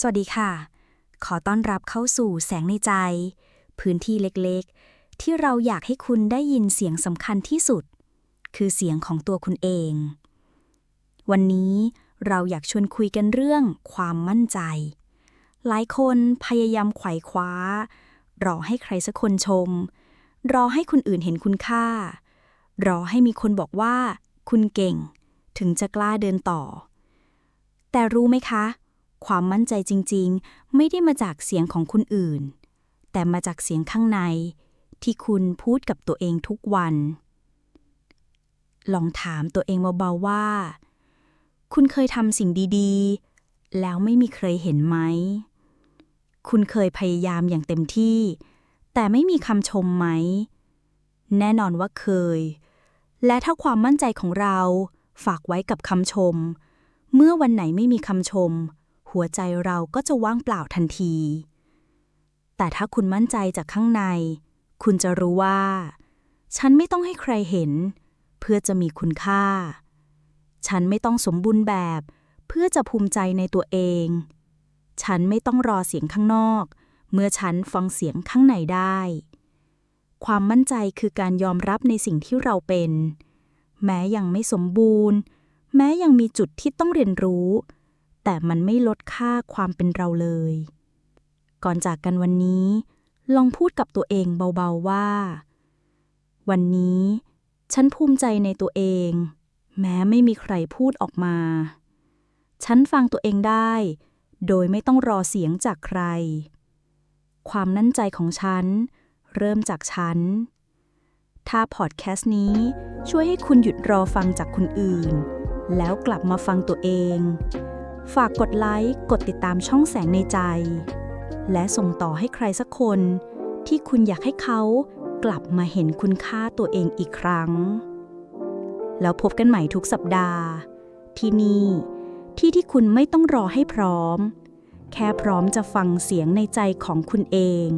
สวัสดีค่ะ ขอต้อนรับเข้าสู่แสงในใจ พื้นที่เล็กๆ ที่เราอยากให้คุณได้ยินเสียงสำคัญที่สุด คือเสียงของตัวคุณเอง วันนี้เราอยากชวนคุยกันเรื่องความมั่นใจ หลายคนพยายามไขว่คว้า รอให้ใครสักคนชม รอให้คนอื่นเห็นคุณค่า รอให้มีคนบอกว่า คุณเก่ง ถึงจะกล้าเดินต่อ แต่รู้ไหมคะ ความมั่นใจจริงๆ ไม่ได้มาจากเสียงของคนอื่น แต่มาจากเสียงข้างใน ที่คุณพูดกับตัวเองทุกวัน ลองถามตัวเองเบาๆว่า คุณเคยทำสิ่งดีๆ แล้วไม่มีใครเห็นไหม คุณเคยพยายามอย่างเต็มที่ แต่ไม่มีคำชมไหม แน่นอนว่าเคย และถ้าความมั่นใจของเราฝากไว้กับคำชม เมื่อวันไหนไม่มีคำชม หัวใจเราก็จะว่างเปล่าทันที แต่ถ้าคุณมั่นใจจากข้างใน คุณจะรู้ว่า ฉันไม่ต้องให้ใครเห็น เพื่อจะมีคุณค่า ฉันไม่ต้องสมบูรณ์แบบ เพื่อจะภูมิใจในตัวเอง ฉันไม่ต้องรอเสียงข้างนอก เมื่อฉันฟังเสียงข้างในได้ ความมั่นใจคือการยอมรับในสิ่งที่เราเป็น แม้ยังไม่สมบูรณ์ แม้ยังมีจุดที่ต้องเรียนรู้ แต่มันไม่ลดค่าความเป็นเราเลย ก่อนจากกันวันนี้ ลองพูดกับตัวเองเบาๆว่า วันนี้ ฉันภูมิใจในตัวเอง แม้ไม่มีใครพูดออกมา ฉันฟังตัวเองได้ โดยไม่ต้องรอเสียงจากใคร ความนั่นใจของฉัน เริ่มจากฉัน ถ้าพอดแคสต์นี้ช่วยให้คุณหยุดรอฟังจากคนอื่น แล้วกลับมาฟังตัวเอง ฝากกดไลค์ กดติดตามช่องแสงในใจ และส่งต่อให้ใครสักคน ที่คุณอยากให้เขากลับมาเห็นคุณค่าตัวเองอีกครั้ง แล้วพบกันใหม่ทุกสัปดาห์ ที่นี่ ที่ที่คุณไม่ต้องรอให้พร้อม แค่พร้อมจะฟังเสียงในใจของคุณเอง